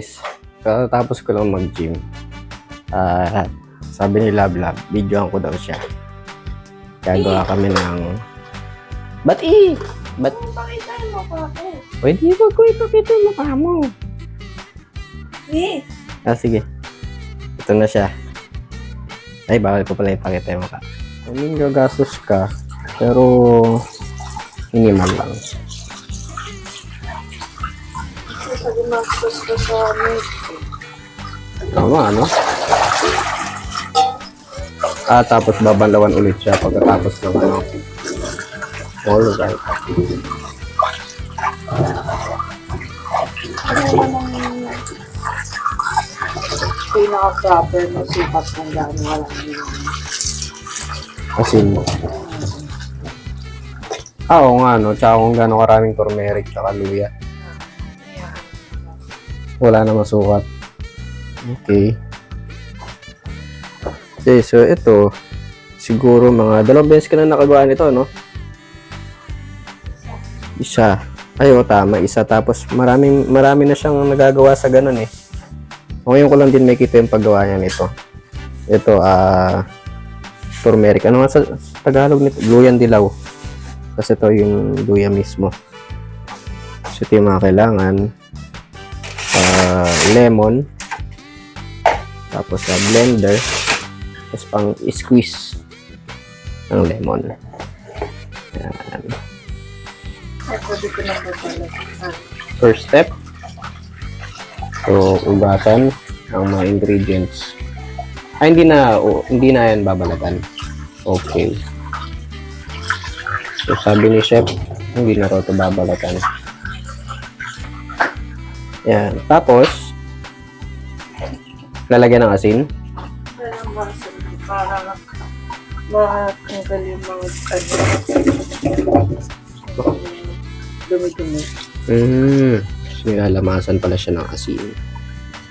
guys, katapos ko lang mag-gym. Ah, sabi ni Love Love, videoan ko daw siya. Gagawa kami ng... Ba't eh? Ba't? Pakita mo ko ako. Pwede ba ko ipakita yung mukha mo? Eh, Ah, sige. Ito na siya. Ay, bawal ko pala ipakita yung mukha. I mean, gagastos ka. Pero, minimal lang. Net. Tama, ano? Ah, tapos babanlawan ulit siya pagkatapos ng ano. All right. Ano naman pinaka-proper na sipat ng gano'n wala nyo. Asin. Ah, oo nga, no? Tsaka kung gano'ng karaming turmeric tsaka luya. Wala na masukat. Okay. Okay, so ito, siguro mga dalawang beses ka na nakagawa nito, no? Isa. Ay, oo, tama. Isa. Tapos maraming, marami na siyang nagagawa sa ganun eh. O, Ngayon ko lang din makita yung paggawa niya nito. Ito, ah, turmeric. Ano nga sa Tagalog nito? Luyan dilaw. Kasi ito yung luya mismo. So, ito yung mga kailangan. Ah, lemon. Tapos sa blender. Tapos pang squeeze ng lemon. Yan. Ay, pwede ko na ba pala. Ah, First step. So, ugasan ang mga ingredients. Ay, hindi na, o, hindi na yan babalatan. Okay. So, sabi ni chef, hindi na raw ito babalatan. Yan. Tapos, lalagyan ng asin. Kaya masan para matanggal yung mga ano. Dumi-dumi. Mm. So, nilalamasan pala siya ng asin.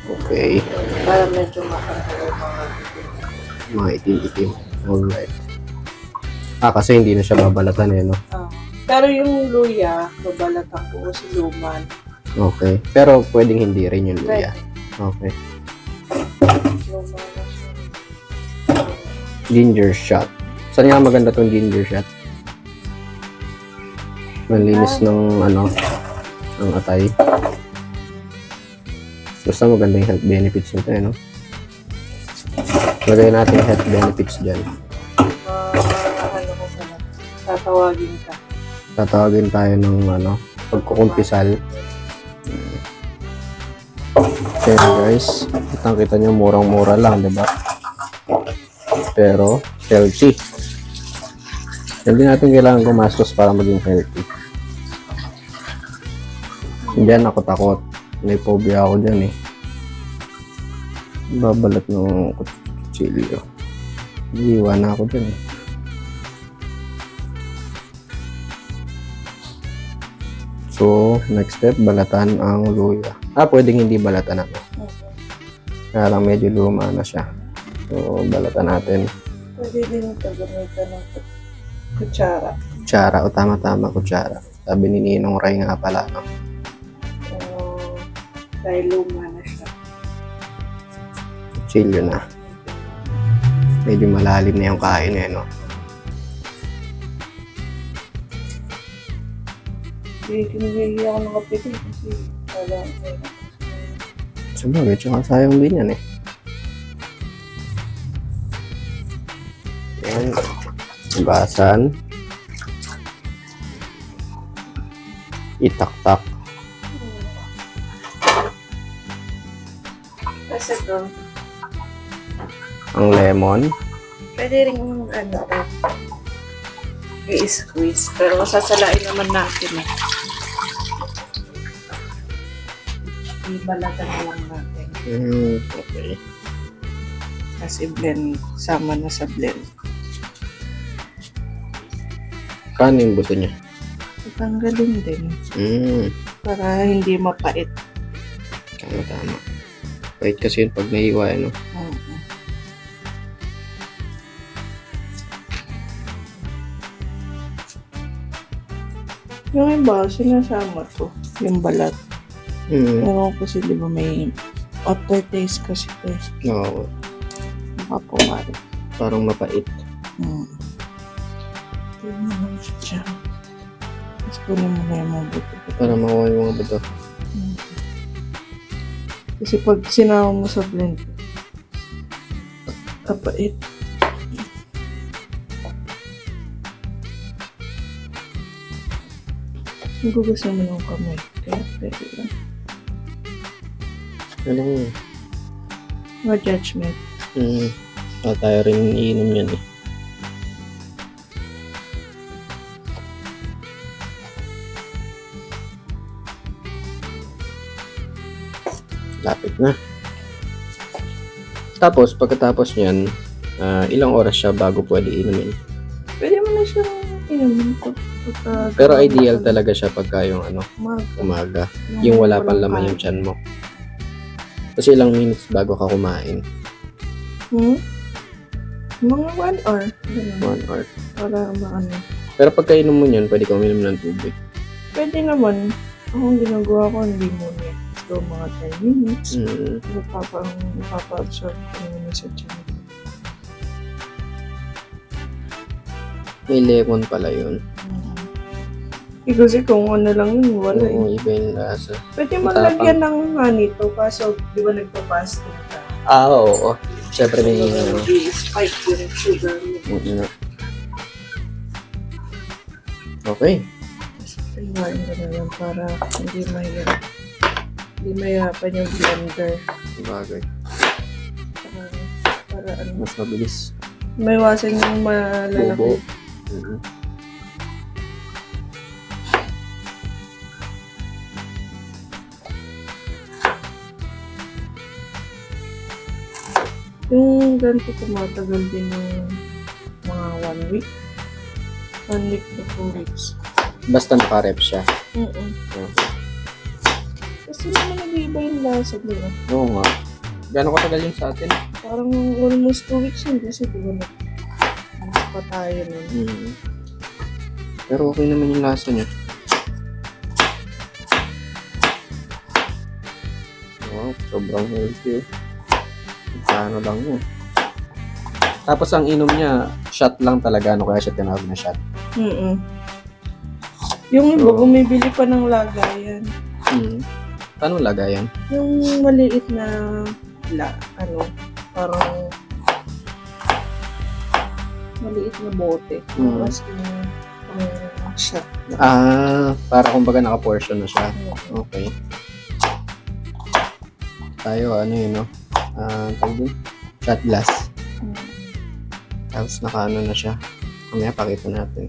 Okay. Para medyo matanggal yung mga Mga itim-itim. Alright. Ah, kasi hindi na siya babalatan eh, no? Ah. Pero yung luya, babalatan ko si luman. Okay. Pero pwedeng hindi rin yung luya. Okay. Ginger shot. Saan nga maganda tong ginger shot? Malinis ng ano, ng atay. Basta maganda yung health benefits nito eh, no? Lagay natin yung health benefits dyan. Ano ko pala. Tatawagin ka. Tatawagin tayo ng ano, pagkukumpisal. Okay guys, kitang kita nyo murang-mura lang, di ba? Pero healthy. Hindi natin kailangan gumastos para maging healthy. Diyan ako takot. May phobia ako dyan eh. Babalat ng kutsilyo. Iiwan na ako dyan eh. So, next step, balatan ang luya. Ah, pwedeng hindi balatan ako. Kaya lang medyo luma na siya. So, balatan natin. Pwede din ito gamitan ng kut- kutsara. Kutsara o tama-tama kutsara. Sabi ni Ninong Ray nga pala, no? Uh, dahil luma na siya. Kutsilyo na. Medyo malalim na yung kain eh, no? Hindi kinigigil ako ng kape ko kasi wala. Sabagay, tsaka sayang din yan eh. Yan. Hugasan. Itaktak. Kasi ito, Ang lemon. pwede rin ano, i-squeeze. Pero masasalain naman natin eh. Ibalatan na lang natin. Mm, okay. Kasi blend, sama na sa blend. Paano yung buto niya? Tanggalin din Mm, para hindi mapait. tama tama. Wait kasi yun pag naiwa, ano? Oo. Yung iba, sinasama to. Yung balat. Mm. Pero kasi di ba may aftertaste kasi ito eh. Oo. Makapumalit. Parang mapait. Hmm. Tingnan mo siya. Tapos kunin mo na yung mga buto. Para makuha yung mga buto. Hmm. Kasi pag sinama mo sa blend, kapait. Nagugas naman ang kamay. Kaya pwede lang. Ano mo? No judgment. Mm. Ah, tayo rin iinom yan eh. Lapit na. Tapos, pagkatapos niyan, ah, ilang oras siya bago pwede inumin. Pwede mo na siyang inumin ko. Pagka- Pero ideal talaga siya pagka yung ano, Umaga. umaga. Yung wala pang laman yung tiyan mo. Kasi ilang minutes bago ka kumain. Hmm? Mga one hour. Ganun. One hour. Para maano. Pero pagka inom mo niyan, pwede ka uminom ng tubig. Pwede naman. Ako ang ginagawa ko, hindi muna. So, mga 10 minutes. Mm. Napapa, napapa-absorb ko naman sa tiyan. May lemon pala yun. Eh, kasi kung ano lang yun, wala Oo, eh. iba yung lasa. Pwede mo Matapang. lagyan ng honey to, kaso di ba nagpa-fasting ka? Ah, oo. oo. Siyempre may ano. spike yung sugar mo. Okay. Tingnan ko na lang para hindi mahirap. Hindi mahirapan yung blender. Bagay. Para, para ano, Mas mabilis. maiwasan yung malalaki. Bobo. Mm. Yung ganito tumatagal din ng mga one week. One week to two weeks. Basta nakarep siya. Mm Mm. Kasi naman nag-iiba yung lasa nila. Oo nga. Gano'ng katagal yun sa atin? Parang almost two weeks yun kasi di ba nag mas pa tayo nun. Mm. Pero okay naman yung lasa niya. Wow, sobrang healthy. Ano lang yun. Tapos ang inom niya, shot lang talaga. Ano kaya siya tinawag na shot? Mm Yung iba, So- bumibili pa ng lagayan. Mm. Paano lagayan? Yung maliit na la, ano, parang maliit na bote. Mm. Tapos yung pang shot. Ah, para kumbaga naka-portion na siya. Okay. Tayo, ano yun, no? Ah, dun? Shot glass. Mm. Tapos naka-ano na siya. Mamaya pakita natin.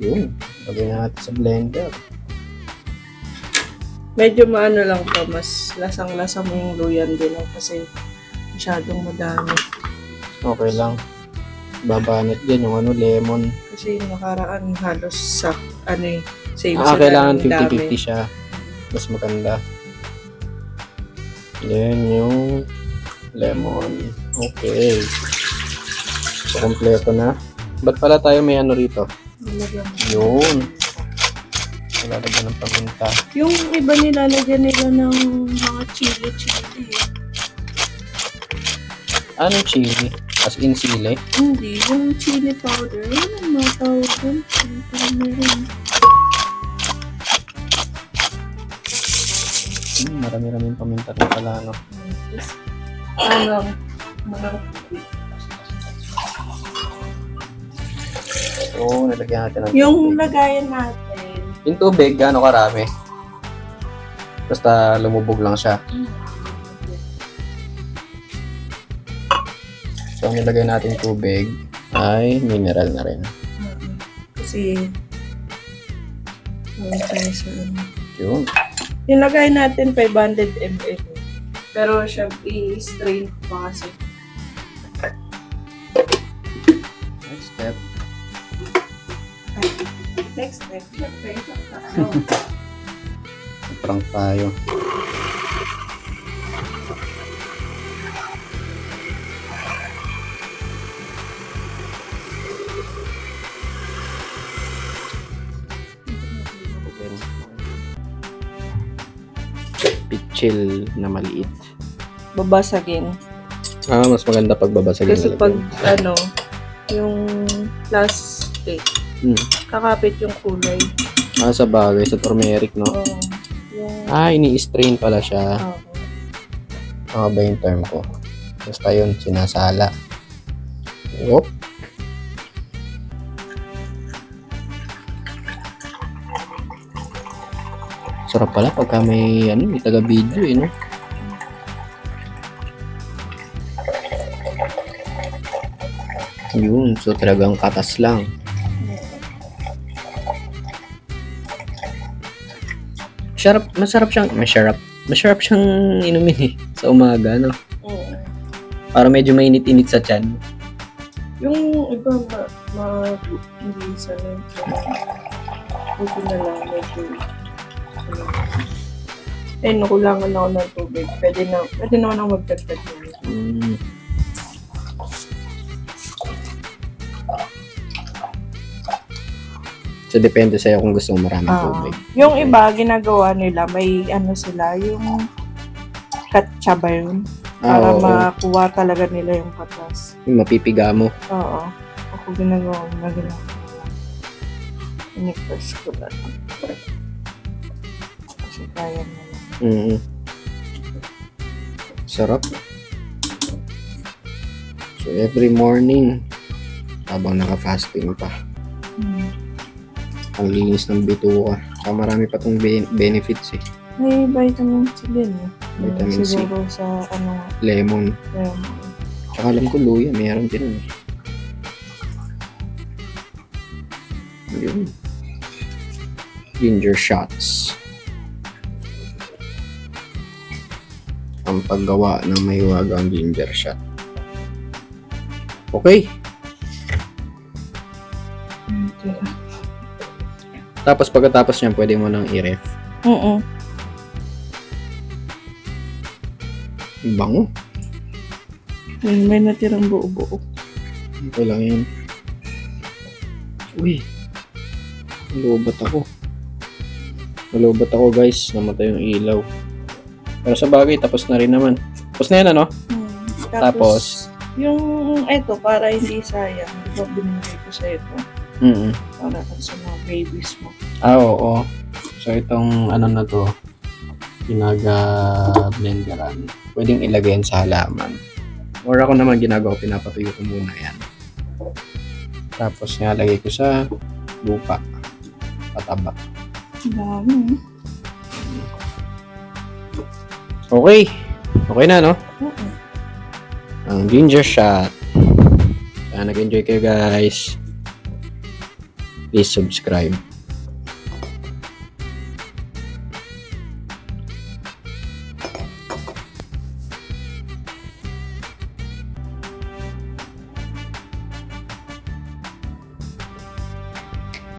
Yun. Lagyan na natin sa blender. Medyo maano lang to, mas lasang-lasa mo yung luyan din oh, kasi masyadong madami. Okay lang. Babanat din yung ano, lemon. Kasi yung nakaraan halos sa ano eh, same Ah, kailangan ng dami. 50-50 siya. Mas maganda. Then yung lemon. Okay. So, kompleto na. Ba't pala tayo may ano rito? Yun. Lalagyan ng paminta. Yung iba nilalagyan nila ng mga chili-chili. Anong chili? As in sili? Hindi, yung chili powder. Ano ang mga tawag doon? Parang meron. Hmm, marami-raming paminta rin pala, no? Ano? Mga Oo, nalagyan natin ng Yung tubig. lagayan natin. Yung tubig, gaano karami? Basta lumubog lang siya. So, ang nilagay natin tubig ay mineral na rin. Kasi ano tayo sa ano. Yun. Yung lagay natin 500 ml. Pero siya i-strain pa kasi. Next step. Next step, syempre. Prank tayo. Chill na maliit. babasagin. Ah, mas maganda pag babasagin Kasi pag, ano, yung plastic, Hmm. kakapit yung kulay. Ah, sa bagay, sa turmeric, no? Oo. yung, Ah, ini-strain pala siya. oo. Ano ba yung term ko? Basta yun, sinasala. Whoop. Sarap pala pagka may, ano, may taga-video eh, no? Yun, so talagang katas lang. Sarap, masarap siyang, masarap, masarap siyang inumin eh, sa umaga, no? Oo. Para medyo mainit-init sa tiyan. Yung iba, ma, ma hindi sanay. Buti na lang, medyo, eh, nakulangan ako ng tubig. Pwede na, pwede naman ako magdagdag yun. Mm. So, depende sa'yo kung gusto mo maraming Ah, tubig. yung iba, ginagawa nila, may ano sila, yung katsa ba yun? Ah, Para oo. makuha talaga nila yung katas. Yung mapipiga mo. Oo. Ako ginagawa ko na ginagawa. Inipress ko na na lang. Mm. Sarap. So, every morning, habang naka-fasting pa, Hmm. ang linis ng bituka. Saka marami pa tong ben- benefits eh. May vitamin C din eh. Vitamin C. Siguro sa ano, Lemon. um, Tsaka alam ko luya, mayroon din eh. Yun. Ginger shots. Ang paggawa ng may hiwagang ginger shot. Okay. okay. Tapos pagkatapos niyan, pwede mo nang i-ref. Oo. Ang Bango. Yun, may natirang buo-buo. Ito lang yan. Uy. Nalubat ako. Nalubat ako guys. Namatay yung ilaw. Pero sa bagay, tapos na rin naman. Tapos na yan ano? Hmm. Tapos? yung eto, para hindi sayang, ba binigay ko sa ito? Mm Para sa mga babies mo. Ah, oo. So itong ano na to, pinaga-blenderan. Pwedeng ilagay yan sa halaman. Or ako naman ginagawa, pinapatuyo ko muna yan. Tapos nilalagay ko sa lupa. Pataba. Ang Dami. eh. Okay. Okay na, no? Oo. Ang ginger shot. Sana nag-enjoy kayo, guys. Please subscribe.